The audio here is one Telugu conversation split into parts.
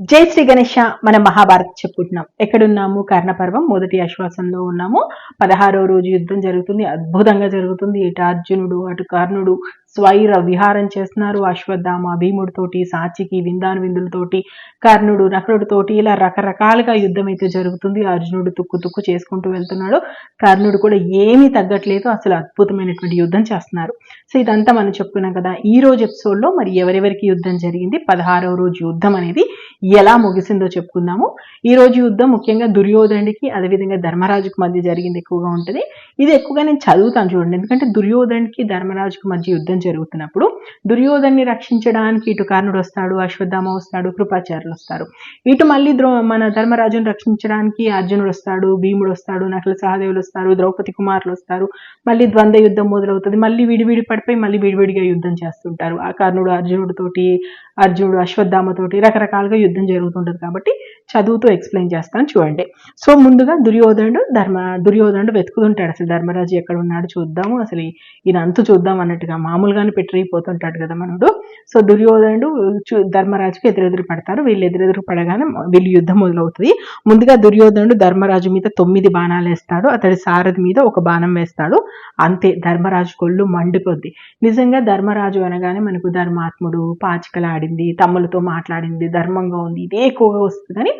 జై శ్రీ గణేష మన మహాభారత్ చెప్పుకుంటున్నాం. ఎక్కడున్నాము? కర్ణపర్వం మొదటి ఆశ్వాసంలో ఉన్నాము. పదహారో రోజు యుద్ధం జరుగుతుంది అద్భుతంగా జరుగుతుంది. ఇటు అర్జునుడు అటు కర్ణుడు స్వైర విహారం చేస్తున్నారు. అశ్వత్థామ భీముడితోటి సాచికి విందాను విందులతోటి కర్ణుడు నకుడుతోటి ఇలా రకరకాలుగా యుద్ధం అయితే జరుగుతుంది. అర్జునుడు తుక్కు తుక్కు చేసుకుంటూ వెళ్తున్నాడు. కర్ణుడు కూడా ఏమీ తగ్గట్లేదు. అసలు అద్భుతమైనటువంటి యుద్ధం చేస్తున్నారు. సో ఇదంతా మనం చెప్పుకున్నాం కదా. ఈ రోజు ఎపిసోడ్లో మరి ఎవరెవరికి యుద్ధం జరిగింది? పదహారవ రోజు యుద్ధం అనేది ఎలా ముగిసిందో చెప్పుకుందాము. ఈ రోజు యుద్ధం ముఖ్యంగా దుర్యోధనుడికి అదేవిధంగా ధర్మరాజుకి మధ్య జరిగింది ఎక్కువగా ఉంటుంది. ఇది ఎక్కువగా నేను చదువుతాను చూడండి. ఎందుకంటే దుర్యోధనుడికి ధర్మరాజుకి మధ్య యుద్ధం జరుగుతున్నప్పుడు దుర్యోధన్ని రక్షించడానికి ఇటు కర్ణుడు వస్తాడు అశ్వత్థామ వస్తాడు కృపాచార్యులు వస్తారు. ఇటు మళ్ళీ ద్రో మన ధర్మరాజును రక్షించడానికి అర్జునుడు వస్తాడు భీముడు వస్తాడు నకుల సహదేవులు వస్తారు ద్రౌపది కుమారులు వస్తారు. మళ్ళీ ద్వంద్వ యుద్ధం మొదలవుతుంది. మళ్ళీ విడివిడి పడిపోయి మళ్ళీ విడివిడిగా యుద్ధం చేస్తుంటారు. ఆ కర్ణుడు అర్జునుడితోటి అర్జునుడు అశ్వత్థామతోటి రకరకాలుగా యుద్ధం జరుగుతుంటుంది కాబట్టి చదువుతూ ఎక్స్ప్లెయిన్ చేస్తాను చూడండి. సో ముందుగా దుర్యోధనుడు ధర్మ దుర్యోధనుడు వెతుకుతుంటాడు. అసలు ధర్మరాజు ఎక్కడ ఉన్నాడు చూద్దాము. అసలు ఈయన అంతు చూద్దాం అన్నట్టుగా మామూలుగానే పెట్టిపోతుంటాడు కదా మనడు. సో దుర్యోధనుడు ధర్మరాజుకి ఎదురెదురు పడతారు. వీళ్ళు ఎదురెదురు పడగానే వీళ్ళు యుద్ధం మొదలవుతుంది. ముందుగా దుర్యోధనుడు ధర్మరాజు మీద తొమ్మిది బాణాలు వేస్తాడు. అతడి సారథి మీద ఒక బాణం వేస్తాడు. అంతే ధర్మరాజు కొళ్ళు మండిపోద్ది. నిజంగా ధర్మరాజు అనగానే మనకు ధర్మాత్ముడు పాచికలాడి మాట్లాడింది తమ్ములతో మాట్లాడింది ధర్మంగా ఉంది ఇదే ఎక్కువగా వస్తుంది. కానీ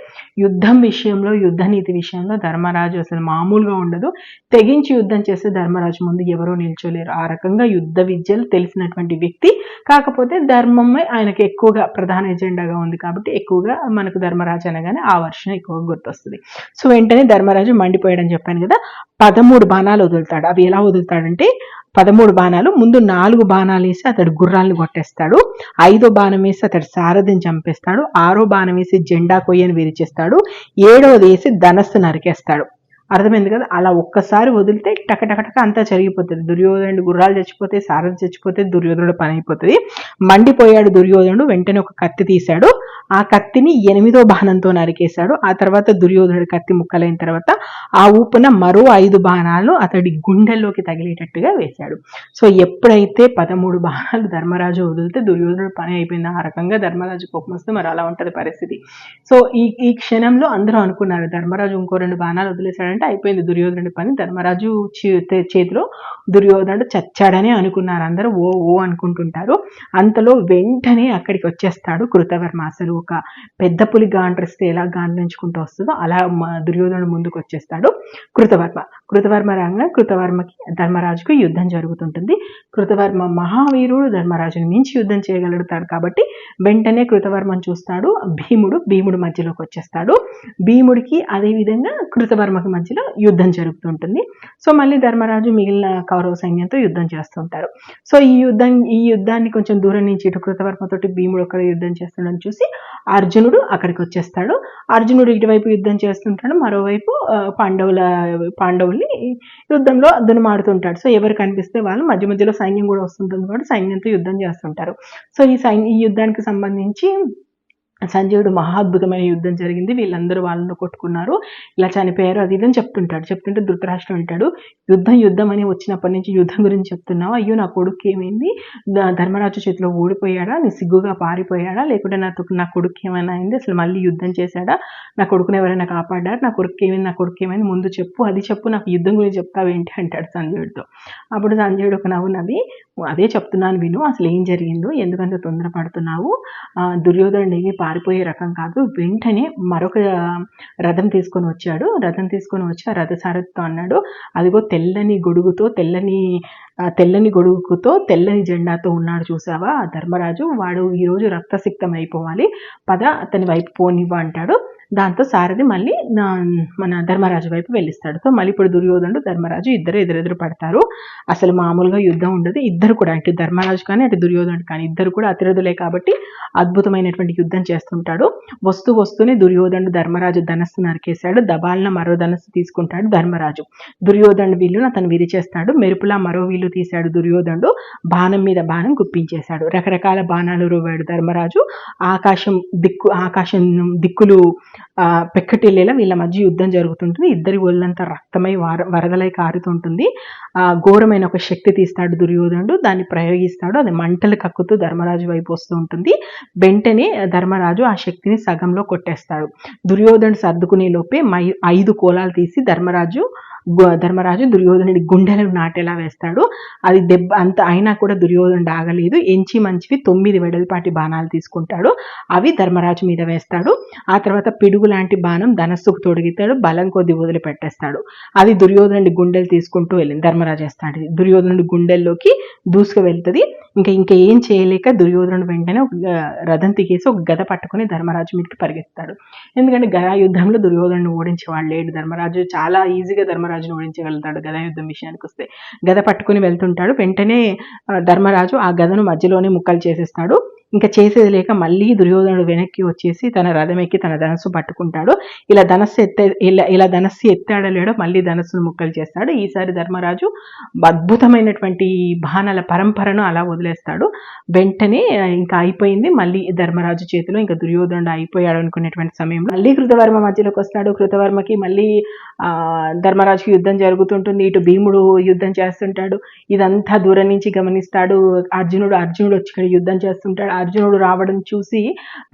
యుద్ధం విషయంలో యుద్ధ నీతి విషయంలో ధర్మరాజు అసలు మామూలుగా ఉండదు. తెగించి యుద్ధం చేస్తే ధర్మరాజు ముందు ఎవరూ నిల్చోలేరు. ఆ రకంగా యుద్ధ విద్యలు తెలిసినటువంటి వ్యక్తి. కాకపోతే ధర్మమే ఆయనకు ఎక్కువగా ప్రధాన ఎజెండాగా ఉంది కాబట్టి ఎక్కువగా మనకు ధర్మరాజు అనగానే ఆ వర్షం ఎక్కువగా గుర్తొస్తుంది. సో వెంటనే ధర్మరాజు మండిపోయాడని చెప్పాను కదా పదమూడు బాణాలు వదులుతాడు. అవి ఎలా వదులుతాడంటే పదమూడు బాణాలు ముందు నాలుగు బాణాలు వేసి అతడు గుర్రాలను కొట్టేస్తాడు. ఐదో బాణం వేసి అతడు సారథిని చంపేస్తాడు. ఆరో బాణం వేసి జెండా కొయ్యని విరిచేస్తాడు ఏడవది వేసి ధనస్సు నరికేస్తాడు. అర్థమైంది కదా? అలా ఒక్కసారి వదిలితే టక టక టక అంతా జరిగిపోతుంది దుర్యోధనుడు గుర్రాలు చచ్చిపోతే సారథి చచ్చిపోతే దుర్యోధనుడు పని అయిపోతుంది. మండిపోయాడు దుర్యోధనుడు వెంటనే ఒక కత్తి తీశాడు. ఆ కత్తిని ఎనిమిదో బాణంతో నరికేశాడు. ఆ తర్వాత దుర్యోధనుడి కత్తి ముక్కలైన తర్వాత ఆ ఊపున మరో ఐదు బాణాలు అతడి గుండెల్లోకి తగిలేటట్టుగా వేశాడు. సో ఎప్పుడైతే పదమూడు బాణాలు ధర్మరాజు వదిలితే దుర్యోధనుడు పని అయిపోయింది. ఆ రకంగా ధర్మరాజు కోపం వస్తే మరి అలా ఉంటుంది పరిస్థితి. సో ఈ ఈ క్షణంలో అందరూ అనుకున్నారు ధర్మరాజు ఇంకో రెండు బాణాలు వదిలేశాడంటే అయిపోయింది దుర్యోధనుడి పని. ధర్మరాజు చే- చేతిలో దుర్యోధనుడు చచ్చాడని అనుకున్నారు. అందరూ ఓ ఓ అనుకుంటుంటారు. అంతలో వెంటనే అక్కడికి వచ్చేస్తాడు కృతవర్మ అసలు ఒక పెద్ద పులి గాండ్రిస్తే ఎలా గాండ్రించుకుంటూ వస్తుందో అలా దుర్యోధనుడు ముందుకు వచ్చేస్తాడు కృతవర్మ. కృతవర్మ రంగ కృతవర్మకి ధర్మరాజుకు యుద్ధం జరుగుతుంటుంది. కృతవర్మ మహావీరుడు ధర్మరాజుని మించి యుద్ధం చేయగలుగుతాడు కాబట్టి వెంటనే కృతవర్మను చూస్తాడు. భీముడు భీముడు మధ్యలోకి వచ్చేస్తాడు. భీముడికి అదే విధంగా కృతవర్మకి మధ్యలో యుద్ధం జరుగుతుంటుంది. సో మళ్ళీ ధర్మరాజు మిగిలిన కౌరవ సైన్యంతో యుద్ధం చేస్తుంటారు. సో ఈ యుద్ధం ఈ యుద్ధాన్ని కొంచెం దూరం నుంచి ఇటు కృతవర్మతోటి భీముడు ఒకరు యుద్ధం చేస్తుండని చూసి అర్జునుడు అక్కడికి వచ్చేస్తాడు. అర్జునుడు ఇటువైపు యుద్ధం చేస్తుంటాడు. మరోవైపు పాండవుల పాండవుల్ని యుద్ధంలో దునమాడుతుంటాడు. సో ఎవరు కనిపిస్తే వాళ్ళు మధ్య మధ్యలో సైన్యం కూడా వస్తుంటుంది కాబట్టి సైన్యంతో యుద్ధం చేస్తుంటారు. సో ఈ సైన్య ఈ యుద్ధానికి సంబంధించి సంజయుడు మహాద్భుతమైన యుద్ధం జరిగింది. వీళ్ళందరూ వాళ్ళను కొట్టుకున్నారు. ఇలా చనిపోయారు. అది ఇదని చెప్తుంటాడు. చెప్తుంటే ధృతరాష్ట్రం అంటాడు యుద్ధం యుద్ధం అని వచ్చినప్పటి నుంచి యుద్ధం గురించి చెప్తున్నావు? అయ్యో నా కొడుకు ఏమైంది? ధర్మరాజు చేతిలో ఓడిపోయాడా నీ సిగ్గుగా పారిపోయాడా? లేకుంటే నా నా కొడుకు ఏమైనా అయింది? అసలు మళ్ళీ యుద్ధం చేశాడా? నా కొడుకుని ఎవరైనా కాపాడారు? నా కొడుకు ఏమైంది? నా కొడుకు ఏమైంది? ముందు చెప్పు. అది చెప్పు. నాకు యుద్ధం గురించి చెప్తావేంటి? అంటాడు సంజయుడితో. అప్పుడు సంజయుడు ఒక నవ్వు నవ్వి అదే చెప్తున్నాను విను. అసలు ఏం జరిగిందో ఎందుకంత తొందరపడుతున్నావు? ఆ, దుర్యోధనుడు పారిపోయే రకం కాదు. వెంటనే మరొక రథం తీసుకొని వచ్చాడు. రథం తీసుకొని వచ్చి ఆ రథసారథితో అన్నాడు అదిగో తెల్లని గొడుగుతో తెల్లని తెల్లని గొడుగుతో తెల్లని జెండాతో ఉన్నాడు చూసావా? ధర్మరాజు వాడు ఈరోజు రక్తసిక్తం అయిపోవాలి పద అతని వైపు పోనివ్వ అంటాడు. దాంతో సారథి మళ్ళీ నా- మన ధర్మరాజు వైపు వెళ్ళిస్తాడు. సో మళ్ళీ ఇప్పుడు దుర్యోధనుడు ధర్మరాజు ఇద్దరు ఎదురెదురు పడతారు. అసలు మామూలుగా యుద్ధం ఉండదు. ఇద్దరు కూడా ఇటు ధర్మరాజు కానీ అటు దుర్యోధనుడు కానీ ఇద్దరు కూడా అతిరథులే కాబట్టి అద్భుతమైనటువంటి యుద్ధం చేస్తుంటాడు. వస్తూ వస్తూనే దుర్యోధనుడు ధర్మరాజు ధనస్సు నరికేశాడు. దబాలన మరో ధనస్సు తీసుకుంటాడు ధర్మరాజు. దుర్యోధనుడు వీళ్ళును అతను విరిచేస్తాడు. మెరుపులా మరో వీలు తీశాడు దుర్యోధనుడు. బాణం మీద బాణం గుప్పించేశాడు. రకరకాల బాణాలు రువ్వాడు ధర్మరాజు. ఆకాశం దిక్కు ఆకాశం దిక్కులు పెక్కటిల్లేలా వీళ్ళ మధ్య యుద్ధం జరుగుతుంటుంది. ఇద్దరి ఒళ్ళంతా రక్తమై వర వరదలై కారుతుంటుంది. ఆ ఘోరమైన ఒక శక్తి తీస్తాడు దుర్యోధనుడు. దాన్ని ప్రయోగిస్తాడు. అది మంటలు కక్కుతూ ధర్మరాజు వైపు వస్తూ ఉంటుంది. వెంటనే ధర్మరాజు ఆ శక్తిని సగంలో కొట్టేస్తాడు. దుర్యోధనుడు సర్దుకునే లోపే మై ఐదు కోలాలు తీసి ధర్మరాజు ధర్మరాజు దుర్యోధనుడి గుండెలను నాటేలా వేస్తాడు. అది దెబ్బ అంత అయినా కూడా దుర్యోధనుడు ఆగలేదు. ఎంచి మంచివి తొమ్మిది వెడల్పాటి బాణాలు తీసుకుంటాడు. అవి ధర్మరాజు మీద వేస్తాడు. ఆ తర్వాత పిడుగు లాంటి బాణం ధనస్సుకు తొడిగితాడు బలం కొద్ది వదిలిపెట్టేస్తాడు. అది దుర్యోధనుడి గుండెలు తీసుకుంటూ వెళ్ళింది ధర్మరాజు వేస్తాడు. దుర్యోధనుడి గుండెల్లోకి దూసుకు వెళ్తుంది. ఇంకా ఇంకా ఏం చేయలేక దుర్యోధనుడు వెంటనే ఒక రథం తికేసి ఒక గద పట్టుకొని ధర్మరాజు మీదకి పరిగెత్తాడు ఎందుకంటే గదా యుద్ధంలో దుర్యోధనుడు ఓడించేవాడు లేడు ధర్మరాజు. చాలా ఈజీగా ధర్మరాజు ధర్మరాజును ఓడించగలుగుతాడు గద యుద్ధం విషయానికి వస్తే. గద పట్టుకుని వెళ్తుంటాడు. వెంటనే ధర్మరాజు ఆ గదను మధ్యలోనే ముక్కలు చేసేస్తాడు. ఇంకా చేసేది లేక మళ్ళీ దుర్యోధనుడు వెనక్కి వచ్చేసి తన రథమెక్కి తన ధనస్సు పట్టుకుంటాడు. ఇలా ధనస్సు ఎత్తే ఇలా ఇలా ధనస్సు ఎత్తాడలేడో మళ్ళీ ధనస్సును ముక్కలు చేస్తాడు. ఈసారి ధర్మరాజు అద్భుతమైనటువంటి బాణాల పరంపరను అలా వదిలేస్తాడు. వెంటనే ఇంకా అయిపోయింది. మళ్ళీ ధర్మరాజు చేతిలో ఇంకా దుర్యోధనుడు అయిపోయాడు అనుకునేటువంటి సమయంలో. మళ్ళీ కృతవర్మ మధ్యలోకి వస్తాడు కృతవర్మకి మళ్ళీ ఆ ధర్మరాజుకి యుద్ధం జరుగుతుంటుంది. ఇటు భీముడు యుద్ధం చేస్తుంటాడు. ఇదంతా దూరం నుంచి గమనిస్తాడు. అర్జునుడు అర్జునుడు వచ్చి యుద్ధం చేస్తుంటాడు. అర్జునుడు రావడం చూసి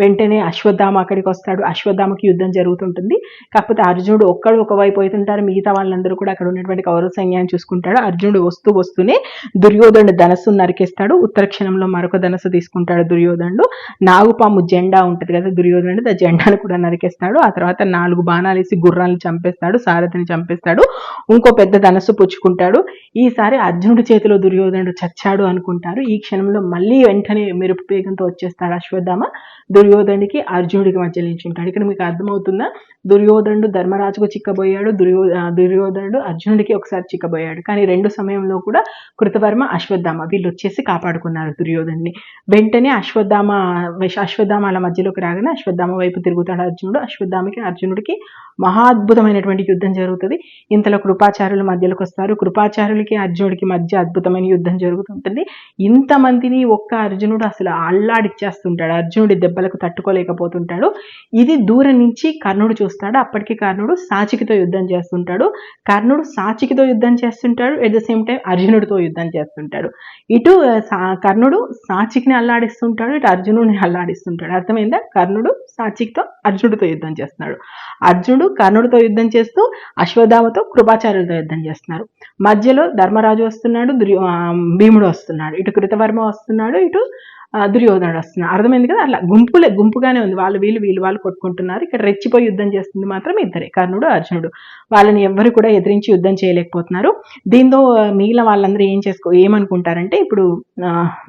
వెంటనే అశ్వత్థామ అక్కడికి వస్తాడు. అశ్వత్థామకి యుద్ధం జరుగుతుంటుంది. కాకపోతే అర్జునుడు ఒక్కడు ఒకవైపు అవుతుంటారు మిగతా వాళ్ళందరూ కూడా అక్కడ ఉన్నటువంటి కౌరవ సైన్యాన్ని చూసుకుంటాడు. అర్జునుడు వస్తూ వస్తూనే దుర్యోధనుడు ధనస్సు నరికేస్తాడు. ఉత్తర క్షణంలో మరొక ధనస్సు తీసుకుంటాడు దుర్యోధనుడు. నాగుపాము జెండా ఉంటుంది కదా దుర్యోధనుడు ఆ జెండాను కూడా నరికేస్తాడు. ఆ తర్వాత నాలుగు బాణాలు వేసి గుర్రాలను చంపేస్తాడు సారథిని చంపేస్తాడు. ఇంకో పెద్ద ధనస్సు పుచ్చుకుంటాడు. ఈసారి అర్జునుడి చేతిలో దుర్యోధనుడు చచ్చాడు అనుకుంటారు. ఈ క్షణంలో మళ్ళీ వెంటనే మెరుపు వేగంతో వచ్చేస్తాడు అశ్వత్థామ. దుర్యోధనుడికి అర్జునుడికి మధ్య నిల్చుంటాడు ఇక్కడ మీకు అర్థమవుతుందా? దుర్యోధనుడు ధర్మరాజుకు చిక్కబోయాడు. దుర్యో దుర్యోధనుడు అర్జునుడికి ఒకసారి చిక్కబోయాడు. కానీ రెండు సమయంలో కూడా కృతవర్మ అశ్వత్థామ వీళ్ళు వచ్చేసి కాపాడుకున్నారు దుర్యోధన్ని. వెంటనే అశ్వత్థామ విష- అశ్వత్థామాల మధ్యలోకి రాగానే అశ్వత్థామ వైపు తిరుగుతాడు అర్జునుడు. అశ్వత్థామకి అర్జునుడికి మహాద్భుతమైనటువంటి యుద్ధం జరుగుతుంది. ఇంతలో కృపాచార్యుల మధ్యలోకి వస్తారు. కృపాచార్యులకి అర్జునుడికి మధ్య అద్భుతమైన యుద్ధం జరుగుతుంటుంది. ఇంతమందిని ఒక్క అర్జునుడు అసలు అల్లాడిచ్చేస్తుంటాడు అర్జునుడి దెబ్బలకు తట్టుకోలేకపోతుంటాడు. ఇది దూరం నుంచి కర్ణుడు చూస్తాడు అప్పటికి కర్ణుడు సాచికితో యుద్ధం చేస్తుంటాడు. కర్ణుడు సాచికితో యుద్ధం చేస్తుంటాడు. ఎట్ ద సేమ్ టైం అర్జునుడితో యుద్ధం చేస్తుంటాడు. ఇటు సా- కర్ణుడు సాచికిని అల్లాడిస్తుంటాడు. ఇటు అర్జునుడిని అల్లాడిస్తుంటాడు. అర్థమైందా? కర్ణుడు సాచికితో అర్జునుడితో యుద్ధం చేస్తున్నాడు. అర్జునుడు కర్ణుడితో యుద్ధం చేస్తూ అశ్వధామతో కృపాచార్యులతో యుద్ధం చేస్తున్నారు మధ్యలో ధర్మరాజు వస్తున్నాడు. దుర్యో ఆ, భీముడు వస్తున్నాడు. ఇటు కృతవర్మ వస్తున్నాడు. ఇటు దుర్యోధనుడు వస్తున్నాడు. అర్థమైంది కదా? అట్లా గుంపులే గుంపుగానే ఉంది. వాళ్ళు వీళ్ళు వీళ్ళు వాళ్ళు కొట్టుకుంటున్నారు. ఇక్కడ రెచ్చిపోయి యుద్ధం చేస్తుంది మాత్రం ఇద్దరే కర్ణుడు అర్జునుడు. వాళ్ళని ఎవ్వరు కూడా ఎదిరించి యుద్ధం చేయలేకపోతున్నారు. దీంతో మిగిలిన వాళ్ళందరూ ఏం చేసుకో ఏమనుకుంటారంటే ఇప్పుడు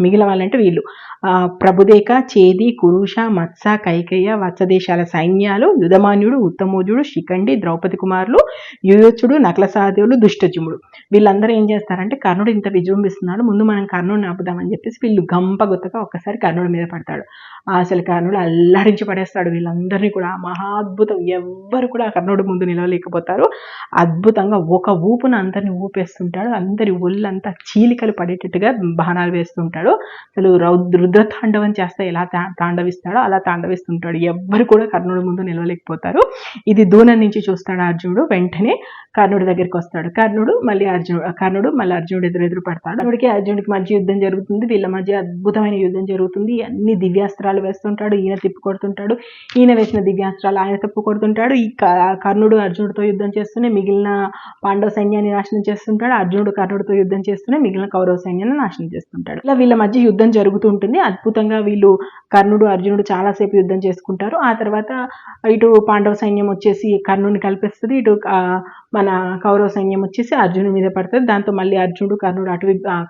మిగిలిన వాళ్ళంటే వీళ్ళు ఆ, ప్రభుదేక చేది కురుష మత్స కైకయ్య వత్సదేశాల సైన్యాలు యుధమాన్యుడు ఉత్తమోజుడు శిఖండి ద్రౌపది కుమారులు యుయోచుడు నకలసాదేవులు దుష్టజుముడు. వీళ్ళందరూ ఏం చేస్తారంటే కర్ణుడు ఇంత విజృంభిస్తున్నాడు. ముందు మనం కర్ణుడిని ఆపుదామని చెప్పేసి వీళ్ళు గంప గుత్తగా ఒక్కసారి కర్ణుడి మీద పడతాడు. అసలు కర్ణుడు అల్లారించి పడేస్తాడు వీళ్ళందరినీ కూడా. మహా అద్భుతం. ఎవ్వరు కూడా కర్ణుడి ముందు నిలవలేకపోతారు. అద్భుతంగా ఒక ఊపున అందరిని ఊపేస్తుంటాడు. అందరి ఒళ్ళంతా చీలికలు పడేటట్టుగా బాణాలు వేస్తుంటాడు. అసలు రౌద్ర రుద్ర తాండవం చేస్తే ఎలా తాండవిస్తాడో అలా తాండవిస్తుంటాడు. ఎవ్వరు కూడా కర్ణుడి ముందు నిలవలేకపోతారు. ఇది దూరం నుంచి చూస్తాడు అర్జునుడు వెంటనే. కర్ణుడి దగ్గరికి వస్తాడు. కర్ణుడు మళ్ళీ అర్జునుడు కర్ణుడు మళ్ళీ అర్జునుడు ఎదురు ఎదురు పడతాడు. అప్పటికి అర్జునుడికి మంచి యుద్ధం జరుగుతుంది. వీళ్ళ మధ్య అద్భుతమైన యుద్ధం జరుగుతుంది. అన్ని దివ్యాస్త్రాలు వేస్తుంటాడు. ఈయన తిప్పి కొడుతుంటాడు. ఈయన వేసిన దివ్యాస్త్రాలు ఆయన తిప్పు కొడుతుంటాడు. ఈ క- కర్ణుడు అర్జునుడితో యుద్ధం చేస్తూనే మిగిలిన పాండవ సైన్యాన్ని నాశనం చేస్తుంటాడు. అర్జునుడు కర్ణుడితో యుద్ధం చేస్తూనే మిగిలిన కౌరవ సైన్యాన్ని నాశనం చేస్తుంటాడు. ఇలా వీళ్ళ మధ్య యుద్ధం జరుగుతూ ఉంటుంది అద్భుతంగా వీళ్ళు కర్ణుడు అర్జునుడు చాలాసేపు యుద్ధం చేసుకుంటారు. ఆ తర్వాత ఇటు పాండవ సైన్యం వచ్చేసి కర్ణుడిని కల్పిస్తుంది. ఇటు మన కౌరవ సైన్యం వచ్చేసి అర్జునుడి మీద పడుతుంది. దాంతో మళ్ళీ అర్జునుడు కర్ణుడు అటు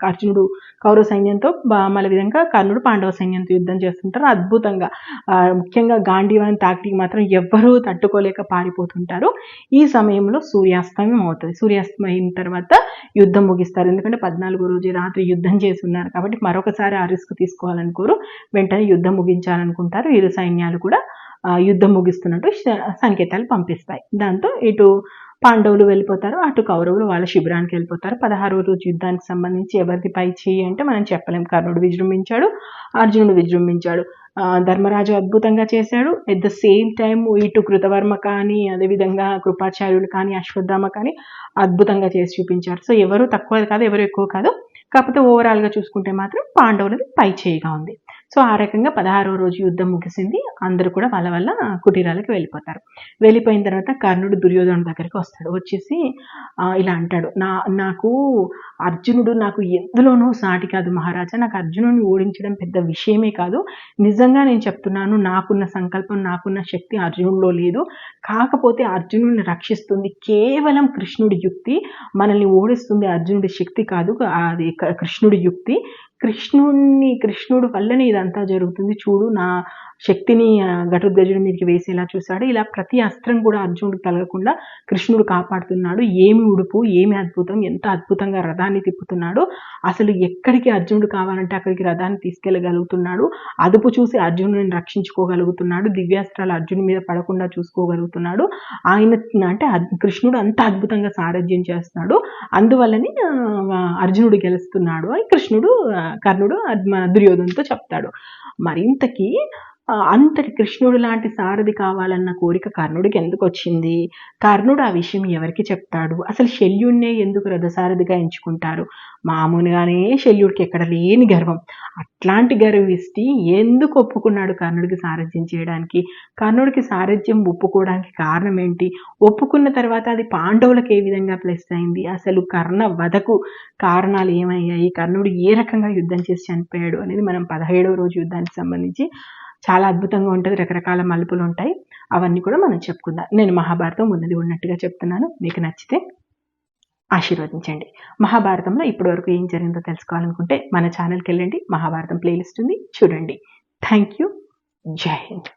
అర్జునుడు కౌరవ సైన్యంతో మళ్ళీ విధంగా కర్ణుడు పాండవ సైన్యంతో యుద్ధం చేస్తుంటారు. అద్భుతంగా ముఖ్యంగా గాంధీవాని తాకిడికి మాత్రం ఎవ్వరూ తట్టుకోలేక పారిపోతుంటారు. ఈ సమయంలో సూర్యాస్తమయం అవుతుంది. సూర్యాస్తమయం తర్వాత యుద్ధం ముగిస్తారు. ఎందుకంటే పద్నాలుగో రోజు రాత్రి యుద్ధం చేసి ఉన్నారు కాబట్టి మరొకసారి ఆ రిస్క్ తీసుకోవాలనుకోరు వెంటనే యుద్ధం ముగించాలనుకుంటారు. ఇరు సైన్యాలు కూడా యుద్ధం ముగిస్తున్నట్టు సంకేతాలు పంపిస్తాయి. దాంతో ఇటు పాండవులు వెళ్ళిపోతారు అటు కౌరవులు వాళ్ళ శిబిరానికి వెళ్ళిపోతారు. పదహారవ రోజు యుద్ధానికి సంబంధించి ఎవరిది పై చేయి అంటే మనం చెప్పలేం. కర్ణుడు విజృంభించాడు అర్జునుడు విజృంభించాడు. ధర్మరాజు అద్భుతంగా చేశాడు. ఎట్ ద సేమ్ టైం ఇటు కృతవర్మ కానీ అదేవిధంగా కృపాచార్యులు కానీ అశ్వత్థామ కానీ అద్భుతంగా చేసి చూపించారు. సో ఎవరు తక్కువ కాదు ఎవరు ఎక్కువ కాదు. కాకపోతే ఓవరాల్గా చూసుకుంటే మాత్రం పాండవులది పై చేయిగా ఉంది. సో ఆ రకంగా పదహారవ రోజు యుద్ధం ముగిసింది. అందరూ కూడా వాళ్ళ వల్ల కుటీరాలకు వెళ్ళిపోతారు. వెళ్ళిపోయిన తర్వాత కర్ణుడు దుర్యోధను దగ్గరికి వస్తాడు. వచ్చేసి ఇలా అంటాడు. నా నాకు అర్జునుడు నాకు ఎందులోనూ సాటి కాదు మహారాజా. నాకు అర్జునుడిని ఓడించడం పెద్ద విషయమే కాదు. నిజంగా నేను చెప్తున్నాను నాకున్న సంకల్పం నాకున్న శక్తి అర్జునుడిలో లేదు. కాకపోతే అర్జునుడిని రక్షిస్తుంది కేవలం కృష్ణుడి యుక్తి. మనల్ని ఓడిస్తుంది అర్జునుడి శక్తి కాదు అది కృష్ణుడి యుక్తి. కృష్ణుడిని కృష్ణుడు వల్లనే ఇదంతా జరుగుతుంది. చూడు నా శక్తిని ఘటోద్గజుడు మీదకి వేసేలా చూశాడు. ఇలా ప్రతి అస్త్రం కూడా అర్జునుడు తగలకుండా కృష్ణుడు కాపాడుతున్నాడు. ఏమి ఉడుపు ఏమి అద్భుతం ఎంత అద్భుతంగా రథాన్ని తిప్పుతున్నాడు. అసలు ఎక్కడికి అర్జునుడు కావాలంటే అక్కడికి రథాన్ని తీసుకెళ్ళగలుగుతున్నాడు. అదుపు చూసి అర్జునుడిని రక్షించుకోగలుగుతున్నాడు. దివ్యాస్త్రాలు అర్జునుడి మీద పడకుండా చూసుకోగలుగుతున్నాడు. ఆయన అంటే కృష్ణుడు అంత అద్భుతంగా సారథ్యం చేస్తున్నాడు. అందువల్లనే అర్జునుడు గెలుస్తున్నాడు అని కృష్ణుడు కర్ణుడు అద్- దుర్యోధనతో చెప్తాడు. మరింతకి అంతటి కృష్ణుడు లాంటి సారథి కావాలన్న కోరిక కర్ణుడికి ఎందుకు వచ్చింది? కర్ణుడు ఆ విషయం ఎవరికి చెప్తాడు? అసలు శల్యుణ్ణే ఎందుకు రథసారథిగా ఎంచుకుంటారు? మామూలుగానే శల్యుడికి ఎక్కడ లేని గర్వం. అట్లాంటి గర్విష్టి ఎందుకు ఒప్పుకున్నాడు కర్ణుడికి సారథ్యం చేయడానికి? కర్ణుడికి సారథ్యం ఒప్పుకోవడానికి కారణం ఏంటి? ఒప్పుకున్న తర్వాత అది పాండవులకు ఏ విధంగా ప్లస్ అయింది? అసలు కర్ణ వధకు కారణాలు ఏమయ్యాయి? కర్ణుడు ఏ రకంగా యుద్ధం చేసి చనిపోయాడు అనేది మనం పదిహేడవ రోజు యుద్ధానికి సంబంధించి చాలా అద్భుతంగా ఉంటుంది రకరకాల మలుపులు ఉంటాయి. అవన్నీ కూడా మనం చెప్పుకుందాం. నేను మహాభారతం ఉన్నది ఉన్నట్టుగా చెప్తున్నాను. మీకు నచ్చితే ఆశీర్వదించండి. మహాభారతంలో ఇప్పటి వరకు ఏం జరిగిందో తెలుసుకోవాలనుకుంటే మన ఛానల్కి వెళ్ళండి. మహాభారతం ప్లేలిస్ట్ ఉంది. చూడండి. థ్యాంక్ యూ జై హింద్.